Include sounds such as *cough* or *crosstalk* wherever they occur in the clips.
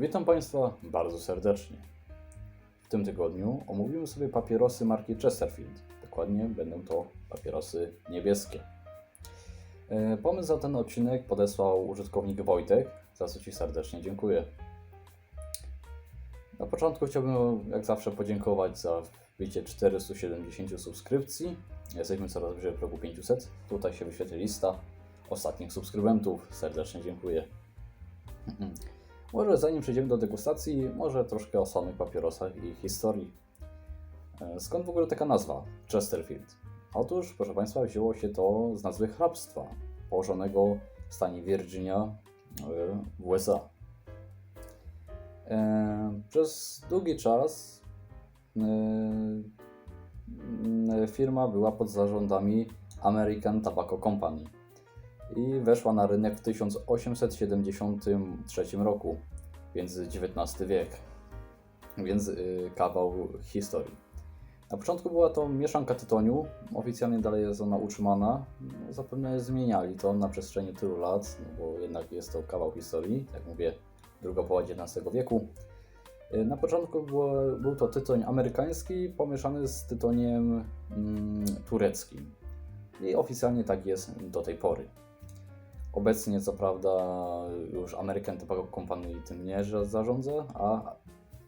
Witam Państwa bardzo serdecznie. W tym tygodniu omówimy sobie papierosy marki Chesterfield. Dokładnie będą to papierosy niebieskie. E, Pomysł na ten odcinek podesłał użytkownik Wojtek, za co Ci serdecznie dziękuję. Na początku chciałbym jak zawsze podziękować za wbicie 470 subskrypcji. Jesteśmy coraz bliżej progu 500. Tutaj się wyświetli lista ostatnich subskrybentów. Serdecznie dziękuję. *clears throat* Może zanim przejdziemy do degustacji, może troszkę o samych papierosach i historii. E, Skąd w ogóle taka nazwa Chesterfield? Otóż, proszę Państwa, wzięło się to z nazwy hrabstwa położonego w stanie Virginia e, w USA. E, Przez długi czas firma była pod zarządami American Tobacco Company i weszła na rynek w 1873 roku, więc XIX wiek, więc y, kawał historii. Na początku była to mieszanka tytoniu, oficjalnie dalej jest ona utrzymana. Zapewne zmieniali to na przestrzeni tylu lat, no bo jednak jest to kawał historii, jak mówię, druga połowa XIX wieku. Y, Na początku było, był to tytoń amerykański pomieszany z tytoniem mm, tureckim. I oficjalnie tak jest do tej pory. Obecnie, co prawda, już American Tobacco Company tym nie zarządza, a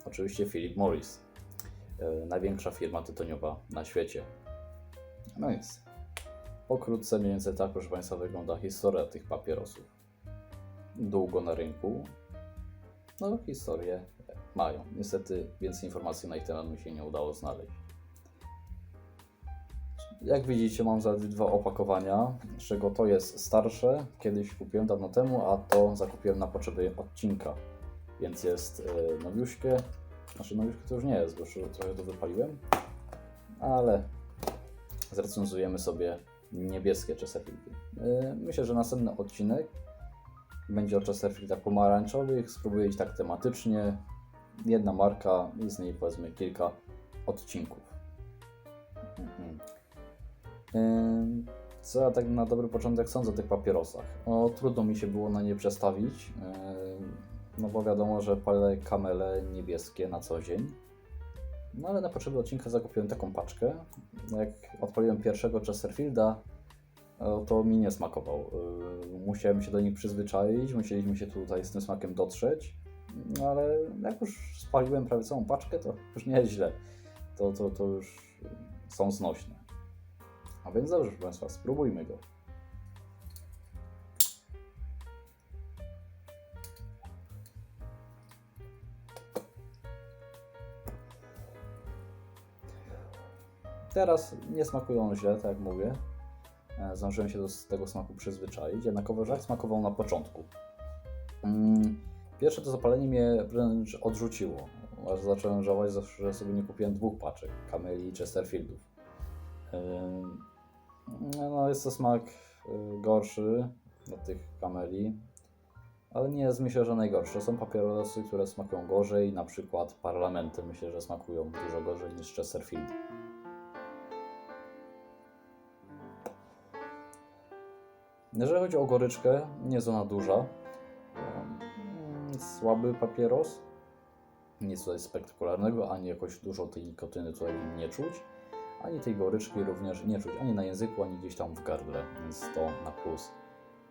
oczywiście Philip Morris, e, największa firma tytoniowa na świecie. No więc, pokrótce mniej więcej tak, proszę Państwa, wygląda historia tych papierosów. Długo na rynku, no historię mają. Niestety więcej informacji na ich temat mi się nie udało znaleźć. Jak widzicie, mam za dwa opakowania, z czego to jest starsze, kiedyś kupiłem dawno temu, a to zakupiłem na potrzeby odcinka. Więc jest e, nowiuśkie, znaczy nowiuśkie to już nie jest, bo już trochę to wypaliłem, ale zrecenzujemy sobie niebieskie Chesterfieldy. E, Myślę, że następny odcinek będzie o Chesterfieldach pomarańczowych, spróbuję iść tak tematycznie, jedna marka i z niej powiedzmy kilka odcinków. Co ja tak na dobry początek sądzę o tych papierosach? O, trudno mi się było na nie przestawić, no bo wiadomo, że palę kamele niebieskie na co dzień. No ale na potrzeby odcinka zakupiłem taką paczkę. Jak odpaliłem pierwszego Chesterfielda, to mi nie smakował. Musiałem się do nich przyzwyczaić, musieliśmy się tutaj z tym smakiem dotrzeć. No ale jak już spaliłem prawie całą paczkę, to już nie jest źle. To, to, to już są znośne. A więc dobrze, proszę Państwa, spróbujmy go. Teraz nie smakują źle, tak jak mówię. E, Zdążyłem się do tego smaku przyzwyczaić, jednakowo żak smakował na początku. Mm, Pierwsze to zapalenie mnie wręcz odrzuciło, aż zacząłem żałować, że sobie nie kupiłem dwóch paczek Cameli i Chesterfieldów. No, jest to smak y, gorszy od tych kameli, ale nie jest myślę, że najgorszy. Są papierosy, które smakują gorzej, na przykład parlamenty myślę, że smakują dużo gorzej niż Chesterfield. Jeżeli chodzi o goryczkę, nie jest ona duża. Słaby papieros. Nic tutaj spektakularnego, ani jakoś dużo tej nikotyny tutaj nie czuć ani tej goryczki również nie czuć ani na języku, ani gdzieś tam w gardle, więc to na plus.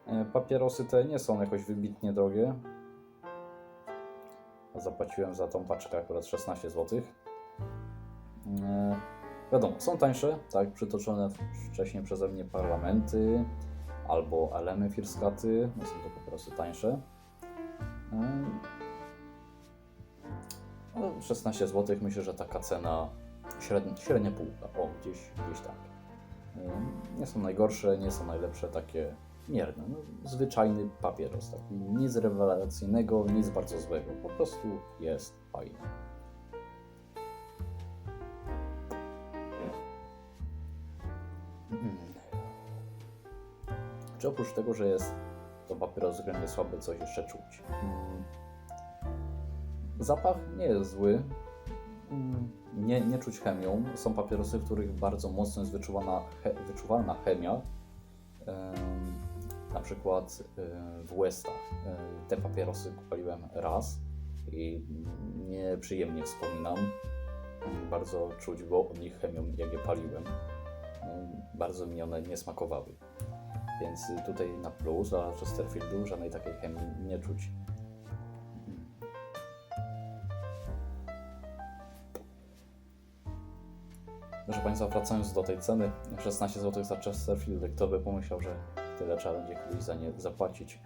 E, Papierosy te nie są jakoś wybitnie drogie. Zapłaciłem za tą paczkę akurat 16 zł. E, Wiadomo, są tańsze, tak, przytoczone wcześniej przeze mnie parlamenty albo elemy firskaty, no są to papierosy tańsze. E, no, 16 zł, myślę, że taka cena średnia, średnia półka, o, gdzieś, gdzieś tak. Nie są najgorsze, nie są najlepsze, takie mierne. No, zwyczajny papieros, taki nic rewelacyjnego, nic bardzo złego, po prostu jest fajny. Mm. Czy oprócz tego, że jest to papieros względnie słaby, coś jeszcze czuć? Mm. Zapach nie jest zły, nie, nie czuć chemią. Są papierosy, w których bardzo mocno jest wyczuwana, he, wyczuwalna chemia. Em, na przykład e, w Westach. E, Te papierosy kupaliłem raz i nieprzyjemnie wspominam. Bardzo czuć było od nich chemią, jak je paliłem. No, Bardzo mi one nie smakowały. Więc tutaj na plus, a Chesterfieldu żadnej takiej chemii nie czuć. Proszę Państwa, wracając do tej ceny, 16 zł za Chesterfield, kto by pomyślał, że tyle trzeba będzie kiedyś za nie zapłacić.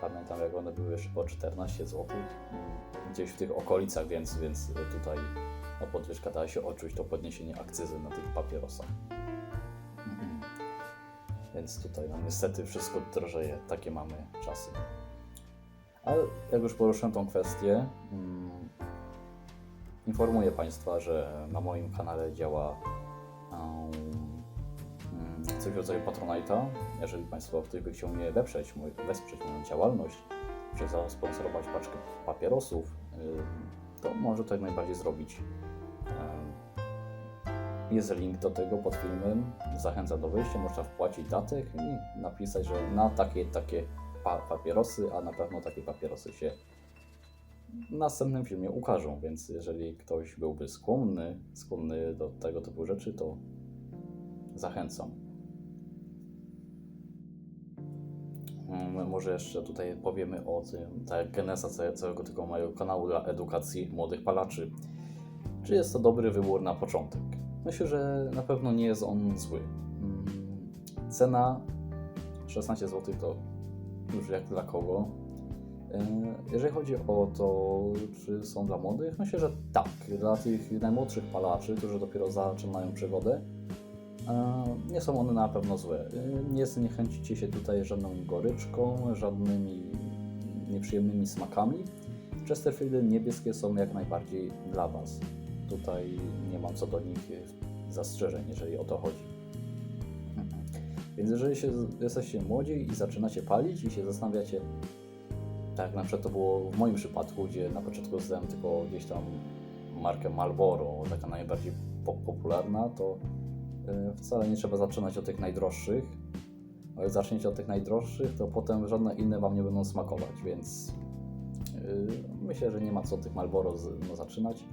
Pamiętam jak one były jeszcze po 14 zł, gdzieś w tych okolicach, więc, więc tutaj no, podwyżka dała się odczuć to podniesienie akcyzy na tych papierosach. *clears throat* Więc tutaj no, niestety wszystko drożeje, takie mamy czasy. Ale jak już poruszyłem tą kwestię, mm, informuję Państwa, że na moim kanale działa um, mm, coś w rodzaju Patronite'a. Jeżeli Państwo ktoś by chciał mnie wesprzeć, wesprzeć moją działalność, czy zasponsorować paczkę papierosów, y, to może to jak najbardziej zrobić. Em, Jest link do tego pod filmem. Zachęcam do wejścia. Można wpłacić datek i napisać, że na takie takie pa papierosy, a na pewno takie papierosy się następnym filmie ukażą. Więc jeżeli ktoś byłby skłonny, skłonny do tego typu rzeczy, to zachęcam. Mm, Może jeszcze tutaj powiemy o tym, jak geneza całe- całego tego mojego kanału dla edukacji młodych palaczy. Czy jest to dobry wybór na początek? Myślę, że na pewno nie jest on zły. Mm, Cena 16 zł to już jak dla kogo. E, Jeżeli chodzi o to, czy są dla młodych, myślę, że tak. Dla tych najmłodszych palaczy, którzy dopiero zaczynają przygodę, e, nie są one na pewno złe. E, Nie zniechęcicie się tutaj żadną goryczką, żadnymi nieprzyjemnymi smakami. Chesterfieldy niebieskie są jak najbardziej dla Was. Tutaj nie mam co do nich zastrzeżeń, jeżeli o to chodzi. Mhm. Więc jeżeli się, jesteście młodzi i zaczynacie palić i się zastanawiacie, tak jak na przykład to było w moim przypadku, gdzie na początku zdałem tylko gdzieś tam markę Marlboro, taka najbardziej po popularna, to y, wcale nie trzeba zaczynać od tych najdroższych. Bo jak zaczniecie od tych najdroższych, to potem żadne inne Wam nie będą smakować, więc y, myślę, że nie ma co od tych Marlboro no, zaczynać,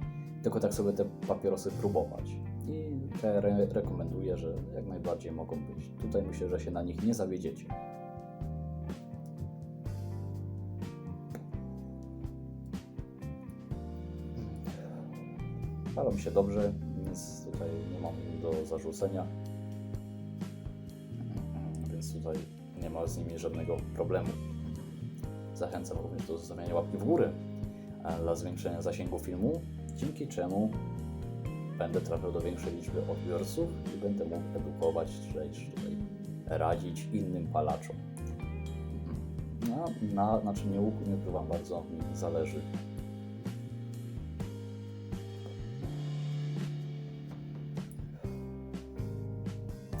tylko tak sobie te papierosy próbować. I te re rekomenduję, że jak najbardziej mogą być. Tutaj myślę, że się na nich nie zawiedziecie. Palą się dobrze, więc tutaj nie mam do zarzucenia. Więc tutaj nie ma z nimi żadnego problemu. Zachęcam również do zostawiania łapki w górę dla zwiększenia zasięgu filmu, dzięki czemu będę trafiał do większej liczby odbiorców i będę mógł edukować, czy tutaj radzić innym palaczom. Na, na, na czym nie ukrywam, bardzo mi zależy.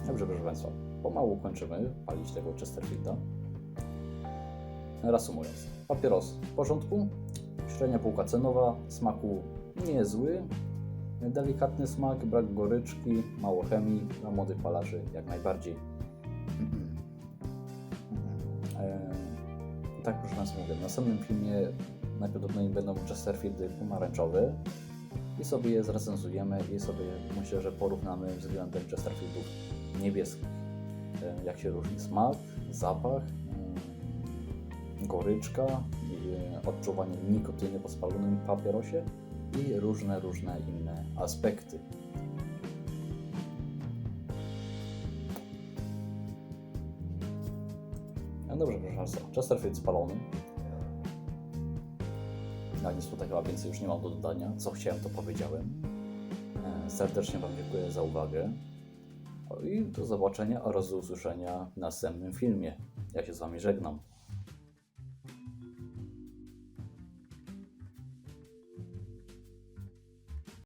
Dobrze, proszę Państwa, pomału kończymy palić tego Chesterfielda. Reasumując, papieros w porządku, średnia półka cenowa, smaku niezły, delikatny smak, brak goryczki, mało chemii, dla młodych palaczy jak najbardziej. *clears throat* Tak, proszę Państwa, mówię, w następnym filmie najprawdopodobniej będą Chesterfieldy pomarańczowe i sobie je zrecenzujemy i sobie myślę, że porównamy względem Chesterfieldów niebieskich. E, Jak się różni smak, zapach, mm, goryczka, e, odczuwanie nikotyny po spalonym papierosie i różne, różne inne aspekty. No dobrze, proszę Państwa, Chesterfield spalony. Na nic tutaj chyba więcej już nie mam do dodania. Co chciałem, to powiedziałem. E, Serdecznie Wam dziękuję za uwagę. I do zobaczenia oraz do usłyszenia w następnym filmie. Ja się z Wami żegnam.